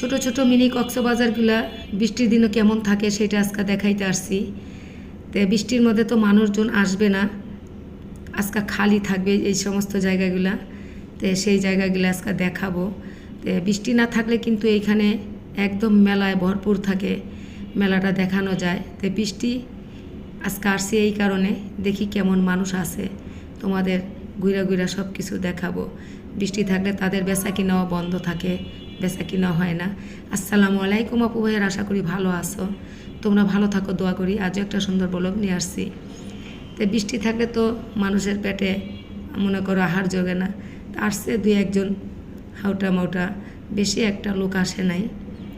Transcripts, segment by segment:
ছোট ছোট মিনি কক্সবাজারগুলা বৃষ্টির দিনও কেমন থাকে সেটা আজকে দেখাইতে আসছি। তো বৃষ্টির মধ্যে তো মানুষজন আসবে না। আজকে খালি থাকবে এই সমস্ত জায়গাগুলা। তো সেই জায়গাগুলো আজকে দেখাবো। তো বৃষ্টি না থাকলে কিন্তু এইখানে একদম মেলায় ভরপুর থাকে, মেলাটা দেখানো যায়। তো বৃষ্টি আজকে আসছি এই কারণে। দেখি কেমন মানুষ আছে। তোমাদের ঘুরা ঘুরা সব কিছু দেখাবো। বৃষ্টি থাকলে তাদের বেচা কিনাও বন্ধ থাকে। বেচা কিনা হয় না। আসসালামু আলাইকুম আপু ভাইয়ের, আশা করি ভালো আছো। তোমরা ভালো থাকো, দোয়া করি। আজও একটা সুন্দর বলব নিয়ে আসছি। তো বৃষ্টি থাকলে তো মানুষের পেটে মনে করো আহার জোগে না। আসছে দুই একজন হাউটা মাউটা, বেশি একটা লোক আসে নাই।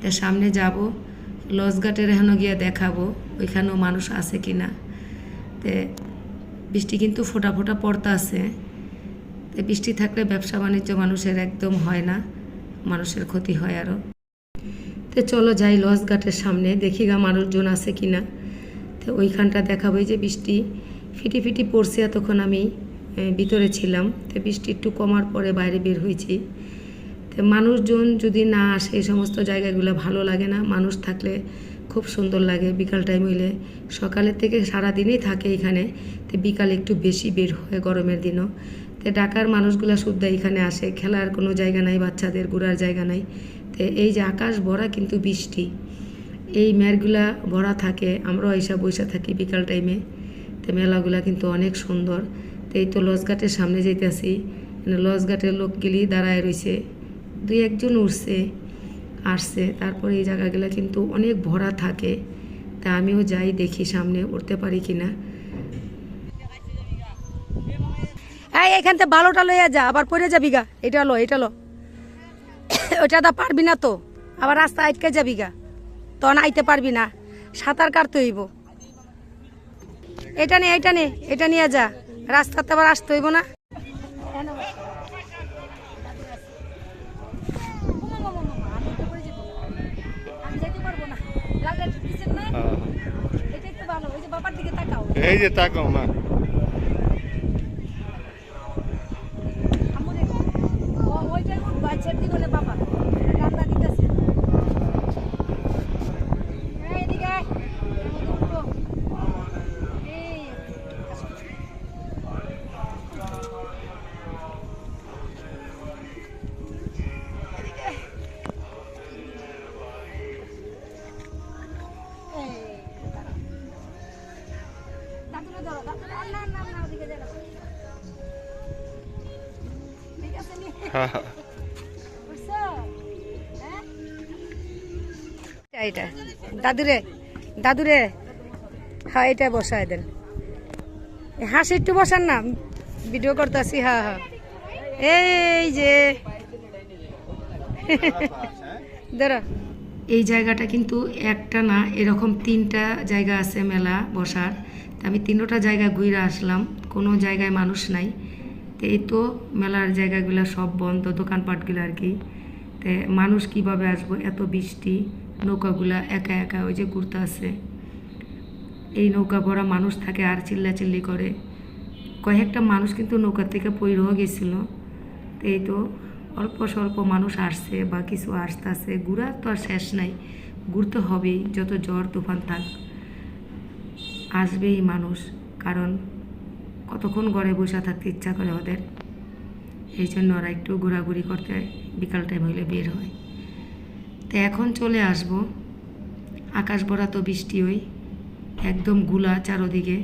তা সামনে যাব লজঘাটের এখানে গিয়ে দেখাবো ওইখানেও মানুষ আছে কি না তে বৃষ্টি কিন্তু ফোটা ফোটা পড়তে আছে তো বৃষ্টি থাকলে ব্যবসা বাণিজ্য মানুষের একদম হয় না। মানুষের ক্ষতি হয় আরও তো চলো যাই লজঘাটের সামনে, দেখি গা মানুষজন আছে কি না তো ওইখানটা দেখাবো যে বৃষ্টি ফিটি ফিটি পড়ছে এতক্ষণ আমি ভিতরে ছিলাম। তো বৃষ্টি একটু কমার পরে বাইরে বের হয়েছি। তো মানুষজন যদি না আসে, এই সমস্ত জায়গাগুলো ভালো লাগে না। মানুষ থাকলে খুব সুন্দর লাগে বিকাল টাইম হইলে। সকালের থেকে সারা দিনই থাকে এখানে। তো বিকাল একটু বেশি বের হয় গরমের দিনও। তো ঢাকার মানুষগুলো শুদ্ধ এখানে আসে, খেলার কোনো জায়গা নাই, বাচ্চাদের ঘোরার জায়গা নাই। তো এই যে আকাশ ভরা কিন্তু বৃষ্টি, এই মেরগুলা ভরা থাকে, আমরাও এইসব বসে থাকি বিকাল টাইমে তো মেলাগুলা কিন্তু অনেক সুন্দর। তো এই তো লজঘাটের সামনে যাইতেছি লজঘাটের লোকগুলি দাঁড়ায় রয়েছে দুই একজন উঠছে আসছে। তারপরে এই জায়গাগুলো কিন্তু অনেক ভরা থাকে। তা আমিও যাই দেখি সামনে উঠতে পারি কিনা। এই এখান থেকে ভালোটা লইয়া যা আবার পড়ে যাবি গা। এটা লো এটা লো। ওটা দা পারবি না তো। আবার রাস্তা আটকে যাবি গা। তখন আইতে পারবি না। সাঁতার কাটতে হইব। এটা নে এটা নে এটা নিয়ে যা। রাস্তাতে আবার আসতে হইব না। এই যে তাকাও মা বাবা রান্না দিতেছে। এদিকে আয়। এইটা। দাদুরে দাদুরে। হ্যাঁ এটা বসায় দেন। হাসি একটু বসান না। ভিডিও করতেছি হ্যাঁ হ্যাঁ। এই যে। ধরো। এই জায়গাটা কিন্তু একটা না, এরকম তিনটা জায়গা আছে মেলা বসার। তা আমি তিনোটা জায়গা ঘুরে আসলাম, কোনো জায়গায় মানুষ নাই। তো এই তো মেলার জায়গাগুলো সব বন্ধ, দোকানপাটগুলো আর কি। তে মানুষ কীভাবে আসব? এত বৃষ্টি। নৌকাগুলা একা একা ওই যে ঘুরতে আছে এই নৌকা ভরা মানুষ থাকে, আর চিল্লাচিল্লি করে। কয়েকটা মানুষ কিন্তু নৌকা থেকে পইরও গেছিল। এই তো অল্প স্বল্প মানুষ আসছে বা কিছু আসতেছে। ঘুরার তো আর শেষ নাই। ঘুরতে হবেই, যত ঝড় তুফান থাক। আসবেই মানুষ, কারণ কতক্ষণ ঘরে বসে থাকতে ইচ্ছা করে ওদের। এই জন্য ওরা একটু ঘোরাঘুরি করতে বিকাল টাইম হইলে বের হয়। তো এখন চলে আসব। আকাশ ভরা তো বৃষ্টি ওই। একদমগুলা চারোদিকে।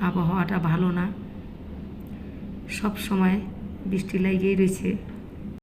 আবহাওয়াটা ভালো না। সব সময় বৃষ্টি লাগিয়েই রয়েছে।